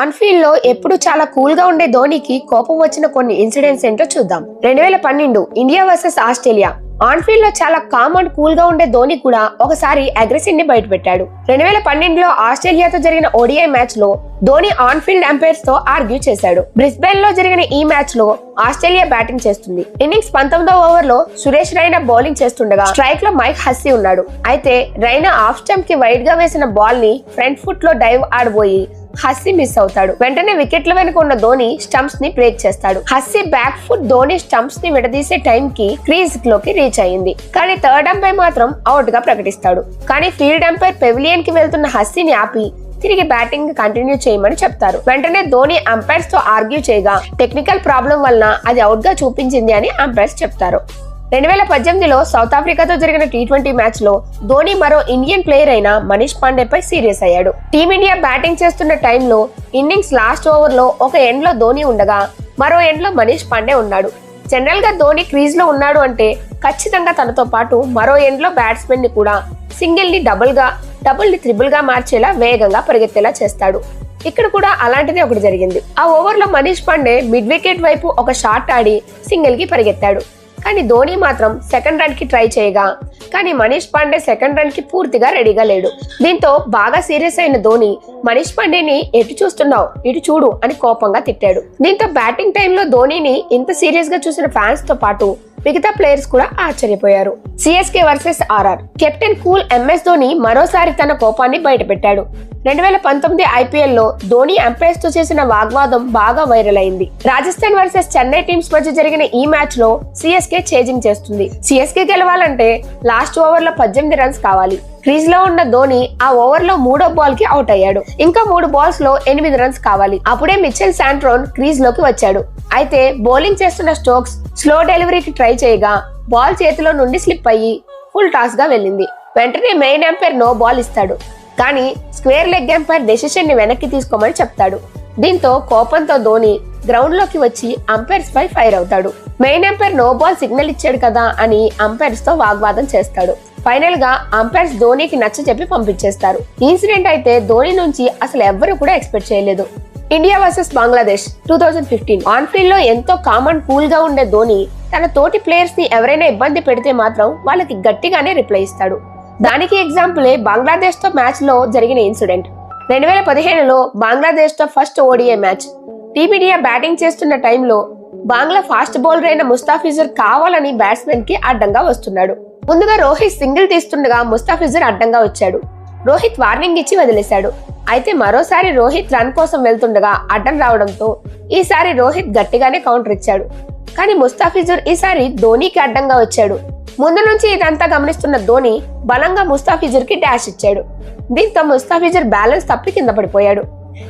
ఆన్ఫీల్డ్లో ఎప్పుడు చాలా కూల్గా ఉండే ధోనికి కోపం వచ్చిన కొన్ని ఇన్సిడెంట్స్ ఏంటో చూద్దాం. రెండు వేల పన్నెండు ఇండియా వర్సెస్ ఆస్ట్రేలియా. ఆన్ఫీల్డ్లో చాలా కామ్ అండ్ కూల్గా ఉండే ధోని కూడా ఒకసారి అగ్రెసివ్ని బయటపెట్టాడు. రెండు వేల పన్నెండులో ఆస్ట్రేలియాతో జరిగిన ఓడిఐ మ్యాచ్లో ధోని ఆన్ఫీల్డ్ అంపైర్స్తో ఆర్గ్యూ చేశాడు. బ్రిస్బెన్లో జరిగిన ఈ మ్యాచ్లో ఆస్ట్రేలియా బ్యాటింగ్ చేస్తుంది. ఇన్నింగ్స్ పంతొమ్మిదో ఓవర్లో సురేష్ రైనా బౌలింగ్ చేస్తుండగా స్ట్రైక్లో మైక్ హస్సీ ఉన్నాడు. అయితే రైనా ఆఫ్ స్టంప్కి వైడ్గా వేసిన బాల్ని ఫ్రంట్ ఫుట్లో డైవ్ ఆడబోయి హస్సీ మిస్ అవుతాడు. వెంటనే వికెట్ల వెనుక ఉన్న ధోని స్టంప్స్ని బ్రేక్ చేస్తాడు. హస్సీ బ్యాక్ ఫుట్ ధోని స్టంప్స్ని విడదీసే టైం కి క్రీజ్లోకి రీచ్ అయింది కానీ థర్డ్ అంపైర్ మాత్రం అవుట్గా ప్రకటిస్తాడు. కానీ ఫీల్డ్ అంపైర్ పెవిలియన్కి వెళ్తున్న హస్సీని ఆపి తిరిగి బ్యాటింగ్ కంటిన్యూ చేయమని చెప్తారు. వెంటనే ధోని అంపైర్స్తో ఆర్గ్యూ చేయగా టెక్నికల్ ప్రాబ్లం వలన అది అవుట్గా చూపించింది అని అంపైర్స్ చెప్తారు. రెండు వేల పద్దెనిమిదిలో సౌత్ ఆఫ్రికాతో జరిగిన టీ ట్వంటీ మ్యాచ్లో ధోని మరో ఇండియన్ ప్లేయర్ అయిన మనీష్ పాండేపై సీరియస్ అయ్యాడు. టీమిండియా బ్యాటింగ్ చేస్తున్న టైంలో ఇన్నింగ్స్ లాస్ట్ ఓవర్లో ఒక ఎండ్లో ధోని ఉండగా మరో ఎండ్లో మనీష్ పాండే ఉన్నాడు. జనరల్గా ధోని క్రీజ్లో ఉన్నాడు అంటే ఖచ్చితంగా తనతో పాటు మరో ఎండ్లో బ్యాట్స్మెన్ని కూడా సింగిల్ని డబుల్గా డబుల్ని త్రిబుల్గా మార్చేలా వేగంగా పరిగెత్తేలా చేస్తాడు. ఇక్కడ కూడా అలాంటిదే ఒకటి జరిగింది. ఆ ఓవర్లో మనీష్ పాండే మిడ్ వికెట్ వైపు ఒక షాట్ ఆడి సింగిల్కి పరిగెత్తాడు. కానీ ధోని మాత్రం సెకండ్ రన్కి ట్రై చేయగా కానీ మనీష్ పాండే సెకండ్ రన్కి పూర్తిగా రెడీగా లేడు. దీంతో బాగా సీరియస్ అయిన ధోని మనీష్ పాండేని ఎటు చూస్తున్నావు? ఇటు చూడు అని కోపంగా తిట్టాడు. దీంతో బ్యాటింగ్ టైంలో ధోనిని ఇంత సీరియస్గా చూసిన ఫ్యాన్స్తో పాటు మిగతా ప్లేయర్స్ కూడా ఆశ్చర్యపోయారు. CSK versus RR. Captain cool MS Dhoni మరోసారి తన కోపాన్ని బయటపెట్టాడు. రెండు వేల పంతొమ్మిది ఐపీఎల్లో ధోని అంపైర్స్తో చేసిన వాగ్వాదం బాగా వైరల్ అయింది. రాజస్థాన్ వర్సెస్ చెన్నై టీమ్స్ మధ్య జరిగిన ఈ మ్యాచ్లో సిఎస్కే చేజింగ్ చేస్తుంది. సిఎస్కే గెలవాలంటే లాస్ట్ ఓవర్లో పద్దెనిమిది రన్స్ కావాలి. క్రీజ్లో ఉన్న ధోని ఆ ఓవర్లో మూడో బాల్కి అవుట్ అయ్యాడు. ఇంకా మూడు బాల్స్లో ఎనిమిది రన్స్ కావాలి. అప్పుడే మిచెల్ శాంట్రోన్ క్రీజ్లోకి వచ్చాడు. అయితే బౌలింగ్ చేస్తున్న స్టోక్స్ స్లో డెలివరీకి ట్రై చేయగా బాల్ చేతిలో నుండి స్లిప్ అయ్యి ఫుల్ టాస్గా వెళ్ళింది. వెంటనే మెయిన్ ఎంపైర్ నో బాల్ ఇస్తాడు. కానీ స్క్వేర్ లెగ్ ఎంపైర్ డెసిషన్ని వెనక్కి తీసుకోమని చెప్తాడు. దీంతో కోపంతో ధోని గ్రౌండ్లోకి వచ్చి అంపైర్స్ పై ఫైర్ అవుతాడు. Main umpire no ball signal ఇచ్చాడు కదా అని అంపైర్స్తో వాగ్వాదం చేస్తాడు. ఫైనల్గా అంపైర్స్ ధోనికి నచ్చ చెప్పి పంపించేస్తారు. ఇన్సిడెంట్ అయితే ధోని నుంచి అసలు ఎవ్వరు కూడా ఎక్స్పెక్ట్ చేయలేదు. India versus Bangladesh two thousand fifteen on ఫీల్డ్లో ఎంతో కామన్ కూల్గా ఉండే ధోని తన తోటి ప్లేయర్స్ని ఎవరైనా ఇబ్బంది పెడితే మాత్రం వాళ్ళకి గట్టిగానే రిప్లై ఇస్తాడు. దానికి ఎగ్జాంపులే బంగ్లాదేశ్తో మ్యాచ్లో జరిగిన ఇన్సిడెంట్ రెండు వేల పదిహేనులో బంగ్లాదేశ్తో first ODI match team India batting చేస్తున్న టైంలో బంగ్లా ఫాస్ట్ బౌలర్ అయిన ముస్తాఫిజర్ కావాలని బ్యాట్స్మెన్కి అడ్డంగా వస్తున్నాడు. ముందుగా రోహిత్ సింగిల్ తీస్తుండగా ముస్తాఫిజర్ అడ్డంగా వచ్చాడు. రోహిత్ వార్నింగ్ ఇచ్చి వదిలేశాడు. అయితే మరోసారి రోహిత్ రన్ కోసం వెళ్తుండగా అడ్డం రావడంతో ఈసారి రోహిత్ గట్టిగానే కౌంటర్ ఇచ్చాడు. కానీ ముస్తాఫిజుర్ ఈసారి ధోనీకి అడ్డంగా వచ్చాడు. ముందు నుంచి ఇదంతా గమనిస్తున్న ధోని బలంగా ముస్తాఫిజుర్కి డాష్ ఇచ్చాడు. దీంతో ముస్తాఫిజుర్ బ్యాలెన్స్ తప్పి కింద పడిపోయాడు.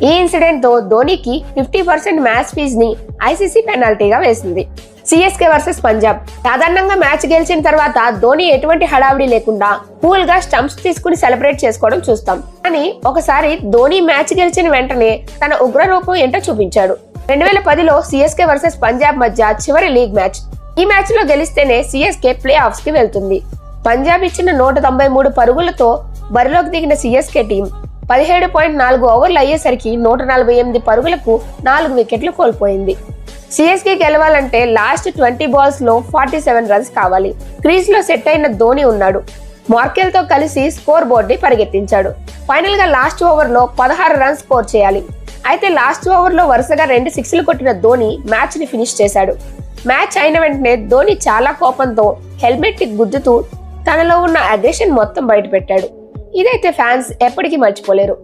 ఈ ఇన్సిడెంట్తో ధోనికి ఫిఫ్టీ పర్సెంట్ మ్యాచ్ ఫీజ్ని ఐసీసీ పెనాల్టీగా వేసింది. సిఎస్కే వర్సెస్ పంజాబ్ సాధారణంగా మ్యాచ్ గెలిచిన తర్వాత ధోని ఎటువంటి హడావిడి లేకుండా కూల్గా స్టంప్స్ తీసుకుని సెలబ్రేట్ చేసుకోవడం చూస్తాం. కానీ ఒకసారి ధోని మ్యాచ్ గెలిచిన వెంటనే తన ఉగ్ర రూపం ఏంటో చూపించాడు. రెండు వేల పదిలో సిఎస్కే వర్సెస్ పంజాబ్ మధ్య చివరి లీగ్ మ్యాచ్. ఈ మ్యాచ్లో గెలిస్తేనే సిఎస్కే ప్లే ఆఫ్స్కి వెళ్తుంది. పంజాబ్ ఇచ్చిన నూట తొంభై మూడు పరుగులతో బరిలోకి దిగిన సిఎస్కే టీం పదిహేడు పాయింట్ నాలుగు ఓవర్లు అయ్యేసరికి నూట నలభై ఎనిమిది పరుగులకు నాలుగు వికెట్లు కోల్పోయింది. సిఎస్కే గెలవాలంటే లాస్ట్ ట్వంటీ బాల్స్లో ఫార్టీ సెవెన్ రన్స్ కావాలి. క్రీజ్లో సెట్ అయిన ధోని ఉన్నాడు. మార్కెల్తో కలిసి స్కోర్ బోర్డ్ని పరిగెత్తించాడు. ఫైనల్గా లాస్ట్ ఓవర్లో పదహారు రన్స్ స్కోర్ చేయాలి. అయితే లాస్ట్ ఓవర్లో వరుసగా రెండు సిక్స్లు కొట్టిన ధోని మ్యాచ్ని ఫినిష్ చేశాడు. మ్యాచ్ అయిన వెంటనే ధోని చాలా కోపంతో హెల్మెట్కి గుద్దుతూ తనలో ఉన్న అగ్రెషన్ మొత్తం బయటపెట్టాడు. ఇదైతే ఫ్యాన్స్ ఎప్పటికీ మర్చిపోలేరు.